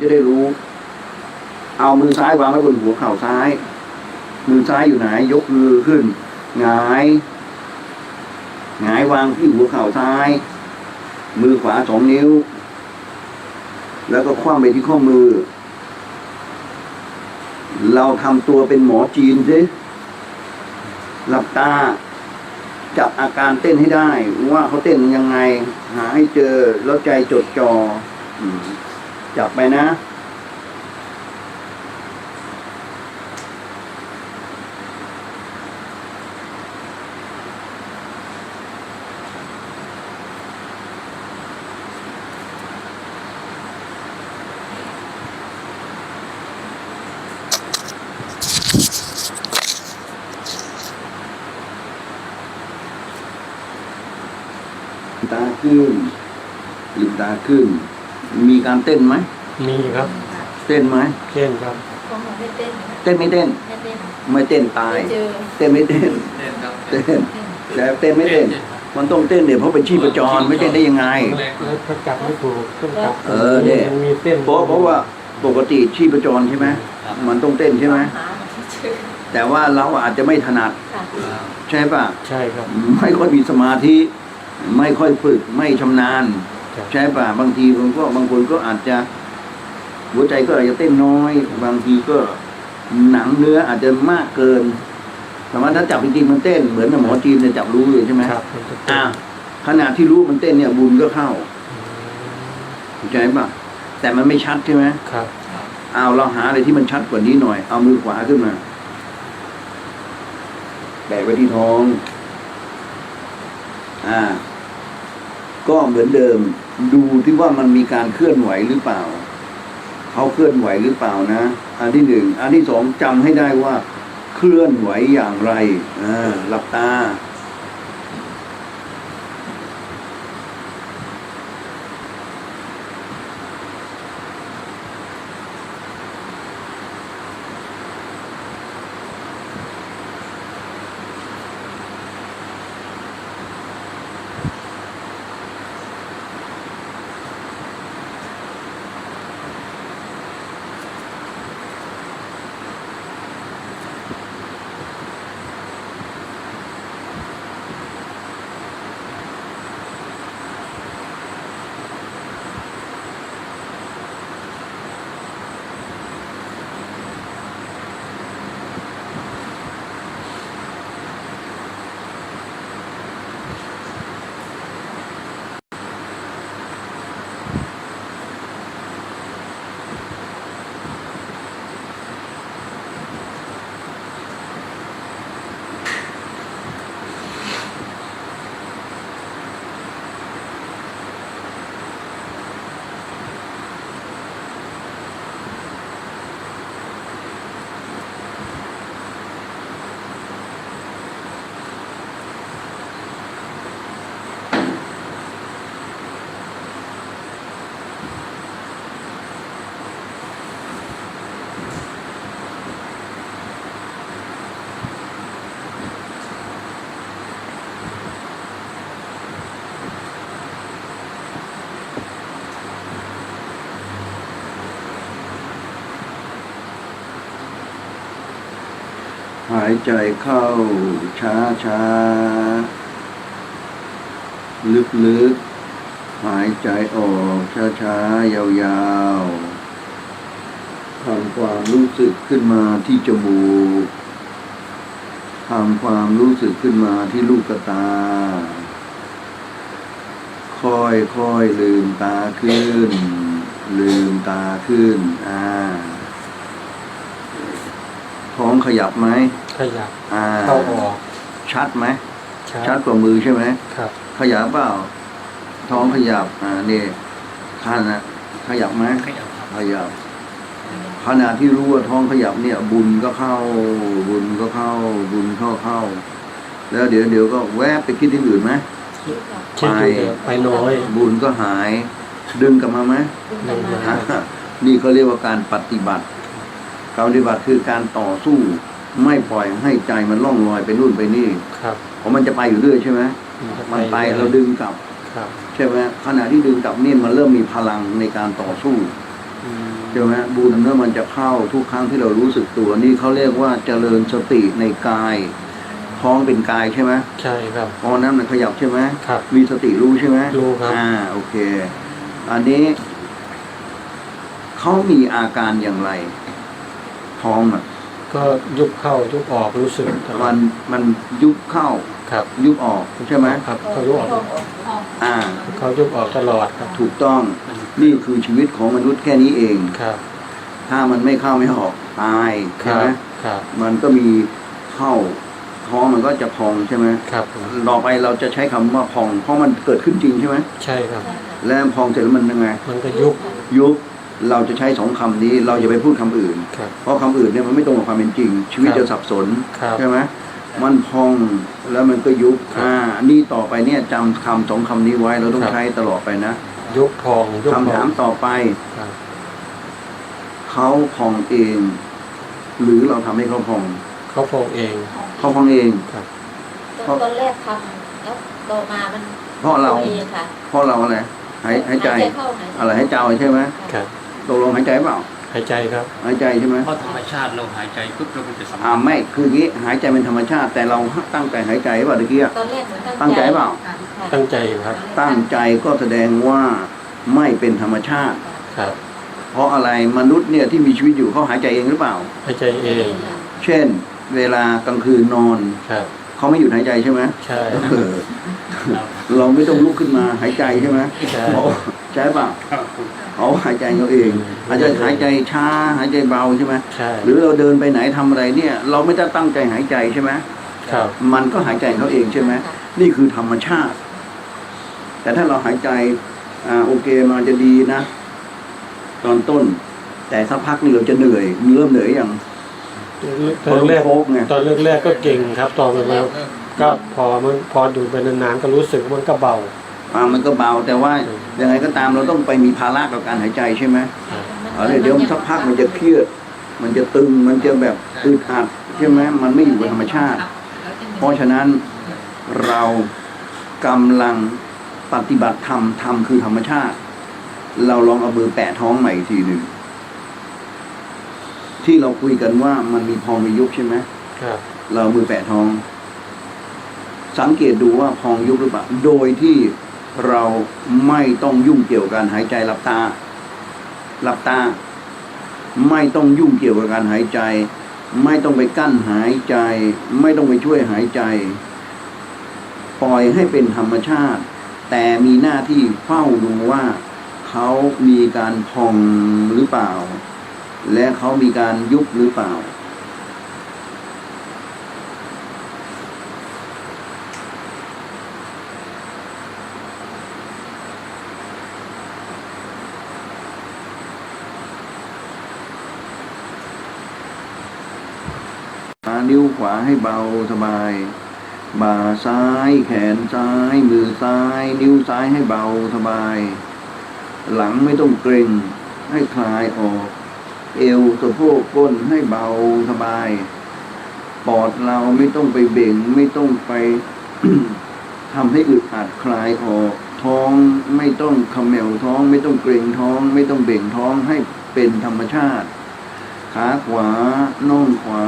จะได้รู้ เอามือซ้ายวางไว้บนหัวเข่าซ้าย มือซ้ายอยู่ไหน ยกมือขึ้น หงาย หงายวางที่หัวเข่าซ้าย มือขวาสองนิ้ว แล้วก็คว้ำไปที่ข้อมือ เราทำตัวเป็นหมอจีนสิหลับตา จับอาการเต้นให้ได้ ว่าเขาเต้นยังไง หาให้เจอแล้วใจจดจอ่อ จับไปนะ ตาขึ้นลืมตาขึ้น มีการเต้นไหมมีครับเต้นไหมเช่นครับของหนูไม่เต้นเต้นไม่เต้น ไม่เต้นไม่เต้นตาย ไม่เจอเต้นไม่เต้นเต้นครับเต้นแต่เต้นไม่เต้น มันต้องเต้นเนี่ยเพราะเป็นชีพจรไม่เต้นได้ยังไง แล้วก็จับไม่ถูกต้องจับเออเนี่ยมันมีเต้นเพราะเพราะว่าปกติชีพจรใช่ไหมมันต้องเต้นใช่ไหมหาไม่เจอแต่ว่าเราอาจจะไม่ถนัดค่ะใช่ป่ะใช่ครับ ไม่ค่อยมีสมาธิ ไม่ค่อยฝึกไม่ชำนาญครับ ใช่ป่ะบางทีมันก็บางคนก็อาจจะหัวใจก็อาจจะเต้นน้อย บางทีก็หนังเนื้ออาจจะมากเกินแต่ว่าถ้าจับจริงๆมันเต้นเหมือนกับหมอจีนจะจับรู้เลยใช่ไหมครับมันจะเต้นอ่าขณะที่รู้มันเต้นเนี่ยบุญก็เข้าอืมเข้าใจป่ะแต่มันไม่ชัดใช่ไหมครับเอาเราหาอะไรที่มันชัดกว่านี้หน่อย เอามือขวาขึ้นมาแบกไว้ที่ท้อง อ่า ก็เหมือนเดิม ดูที่ว่ามันมีการเคลื่อนไหวหรือเปล่าเขาเคลื่อนไหวหรือเปล่านะ อันที่หนึ่งอันที่สองจำให้ได้ว่า เคลื่อนไหวอย่างไรอ่าหลับตาายใจเข้าช้าช้าลึกลึกหายใจออกช้าช้ายาวยาวๆทำความรู้สึกขึ้นมาที่จมูกทำความรู้สึกขึ้นมาที่ลูกตา ค่อยค่อยลืมตาขึ้น ลืมตาขึ้น อ่า ท้องขยับไหม ขยับอ่าเข้าออกชัดไหมชัดชัดกว่ามือใช่ไหมครับ ขยับเปล่า ท้องขยับอ่านี่ท่านนะขยับไหมขยับครับขยับขณะที่รู้ว่าท้องขยับเนี่ย บุญก็เข้า บุญก็เข้า บุญเข้าเข้า แล้วเดี๋ยวเดี๋ยวก็แวบไปคิดที่อื่นไหมคิดค่ะคิดอยู่เดียวไปน้อย บุญก็หาย ดึงกลับมาไหมดึงกลับมาอ่านี่เขาเรียกว่าการปฏิบัติ การปฏิบัติคือการต่อสู้ ไม่ปล่อยให้ใจมันล่องลอยไปนู่นไปนี่ครับเพราะมันจะไปอยู่เรื่อยใช่ไหมมันไปเราดึงกลับครับใช่ไหมขณะที่ดึงกลับนี่มันเริ่มมีพลังในการต่อสู้อืมช่ไหมบูนำเนื้อมันจะเข้าทุกครั้งที่เรารู้สึกตัวนี่เขาเรียกว่าเจริญสติในกายท้องเป็นกายใช่ไหมใช่ครับพอนั้นมันขยับใช่ไหมครับมีสติรู้ใช่ไหมรู้ครับอ่าโอเค อันนี้เขามีอาการอย่างไร ท้องอะ ก็ยุบเข้ายุบออกรู้สึกตลอมัดนมันยุบเข้าครับยุบออกใช่ไหมครับเขายุบออกห้องอ่า เขายุบออกตลอดครับถูกต้องนี่คือชีวิตของมนุษย์แค่นี้เอง ครับถ้ามันไม่เข้าไม่ออกตายคใช่รัไหมบครับมันก็มีเข้าท้องมันก็จะพองใช่ไหมครับผมต่อไปเราจะใช้คำว่าพองเพราะมันเกิดขึ้นจริงใช่ไหมใช่ครับ แล้วพองเสร็จแล้วมันยังไง มันก็ยุบยุบ เราจะใช้สองคำนี้ เราอย่าไปพูดคำอื่นครับเพราะคำอื่นเนี่ยมันไม่ตรงกับความเป็นจริง ชีวิตครับจะสับสนครับใช่ไหมมันพองแล้วมันก็ยุบครับอ่านี่ต่อไปเนี่ยจำคำสองคำนี้ไว้เราต้องครับใช้ตลอดไปนะยุบพองยุบคำพอถางมต่อไปครับเขาพองเอง หรือเราทำให้เขาพอง เขาพองเองเขาพองเองครับตอนแรกทำแล้วโตมามันเพราะเราเองค่ะเพราะเราอะไรหายหายใจเข้าหายใจอะไรหายใจใช่ไหมครับ ตกลงหายใจเปล่า หายใจครับ หายใจใช่ไหมเพราะธรรมชาติเราหายใจปุ๊บแล้วมันจะสัมอ่าผัสไม่คืออย่างงี้หายใจเป็นธรรมชาติ แต่เราตั้งใจหายใจเปล่าตะกี้อะ ตอนแรกเหมือนตั้งใจเปล่า ค่ะตั้งใจครับ ตั้งใจก็แสดงว่าไม่เป็นธรรมชาติ ครับ เพราะอะไรมนุษย์เนี่ยที่มีชีวิตอยู่เขาหายใจเองหรือเปล่า หายใจเอง เช่น เวลากลางคืนนอนครับ เขาไม่หยุดหายใจใช่ไหมใช่ เออเราไม่ต้องลุกขึ้นมาหายใจใช่ไหมใช่เขาใช่เปล่า เขาหายใจเขาเองอาจจะหายใจช้าหายใจเบาใช่ไหมใช่หรือเราเดินไปไหนทำอะไรเนี่ย เราไม่ได้ตั้งใจหายใจใช่ไหมครับมันก็หายใจเขาเองใช่ไหมนี่คือธรรมชาติ แต่ถ้าเราหายใจอ่าโอเคมันจะดีนะ ตอนต้น แต่สักพักนี่เราจะเหนื่อยเริ่มเหนื่อยอย่างตอนแรกโค้กไงตอนแรกๆก็เก่งครับ ตอนมาก็พอมันพอดูไปนานๆก็รู้สึกว่ามันก็เบา อ่ามันก็เบา แต่ว่ายังไงก็ตามเราต้องไปมีภาระกับการหายใจใช่ไหมเอาเดี๋ยวเดี๋ยวสักพักมันจะเครียด มันจะตึงมันจะแบบอึดอัดใช่ไหมมันไม่อยู่กับธรรมชาติ เพราะฉะนั้นเรากำลังปฏิบัติธรรมธรรมคือธรรมชาติ เราลองเอามือแปะท้องใหม่อีกทีหนึ่งที่เราคุยกันว่ามันมีพองมียุบใช่ไหมครับเราเอามือแปะท้อง สังเกตดูว่าพองยุบหรือเปล่าโดยที่ เราไม่ต้องยุ่งเกี่ยวกับการหายใจหลับตา หลับตา ไม่ต้องยุ่งเกี่ยวกับการหายใจ ไม่ต้องไปกั้นหายใจ ไม่ต้องไปช่วยหายใจ ปล่อยให้เป็นธรรมชาติ แต่มีหน้าที่เฝ้าดูว่า เขามีการพองหรือเปล่า และเขามีการยุบหรือเปล่า นิ้วขวาให้เบาสบาย บ่าซ้ายแขนซ้าย มือซ้าย นิ้วซ้ายให้เบาสบาย หลังไม่ต้องเกร็งให้คลายออก เอวสะโพกก้นให้เบาสบาย ปอดเราไม่ต้องไปเบ่งไม่ต้องไปทำให้อึดอัดคลายออกท้องไม่ต้องเขมวท้อง ไม่ต้องเกร็งท้อง ไม่ต้องเบ่งท้องให้เป็นธรรมชาติ ขาขวาน่องขวา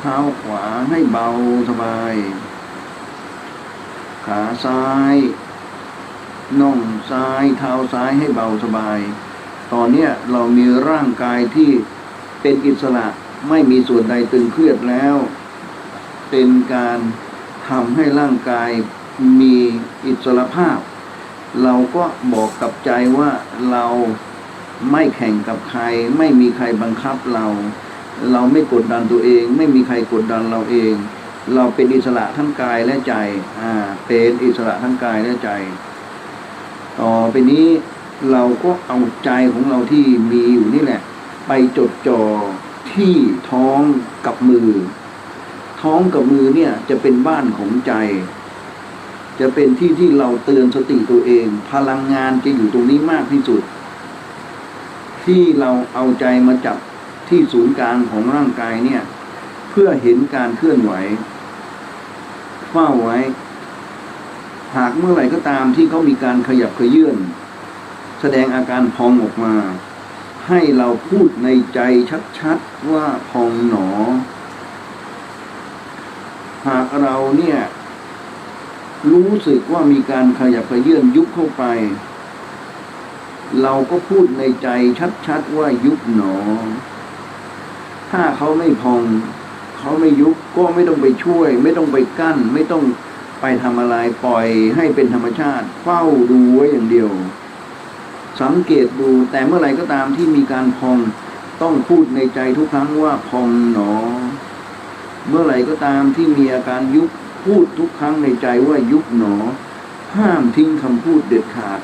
เท้าขวาให้เบาสบาย ขาซ้ายน่องซ้าย เท้าซ้ายให้เบาสบาย ตอนเนี้ยเรามีร่างกายที่เป็นอิสระไม่มีส่วนใดตึงเครียดแล้ว เป็นการทำให้ร่างกายมีอิสระภาพ เราก็บอกกับใจว่าเรา ไม่แข่งกับใคร ไม่มีใครบังคับเรา เราไม่กดดันตัวเอง ไม่มีใครกดดันเราเอง เราเป็นอิสระทั้งกายและใจอ่าเป็นอิสระทั้งกายและใจ ต่อไปนี้เราก็เอาใจของเราที่มีอยู่นี่แหละ ไปจดจ่อที่ท้องกับมือ ท้องกับมือเนี่ยจะเป็นบ้านของใจ จะเป็นที่ที่เราเตือนสติตัวเอง พลังงานจะอยู่ตรงนี้มากที่สุด ที่เราเอาใจมาจับที่ศูนย์กลางของร่างกายเนี่ย เพื่อเห็นการเคลื่อนไหวเฝ้าไว้ หากเมื่อไหร่ก็ตามที่เขามีการขยับขยื่นแสดงอาการพองออกมา ให้เราพูดในใจชัดๆว่าพองหนอ หากเราเนี่ย รู้สึกว่ามีการขยับขยื่นยุบเข้าไป เราก็พูดในใจชัดๆว่ายุบหนอ ถ้าเขาไม่พอง เขาไม่ยุบก็ไม่ต้องไปช่วย ไม่ต้องไปกั้น ไม่ต้องไปทำอะไรปล่อยให้เป็นธรรมชาติ เฝ้าดูไว้อย่างเดียว สังเกตดูแต่เมื่อไหร่ก็ตามที่มีการพอง ต้องพูดในใจทุกครั้งว่าพองหนอ เมื่อไหร่ก็ตามที่มีอาการยุบพูดทุกครั้งในใจว่ายุบหนอ ห้ามทิ้งคำพูดเด็ดขาด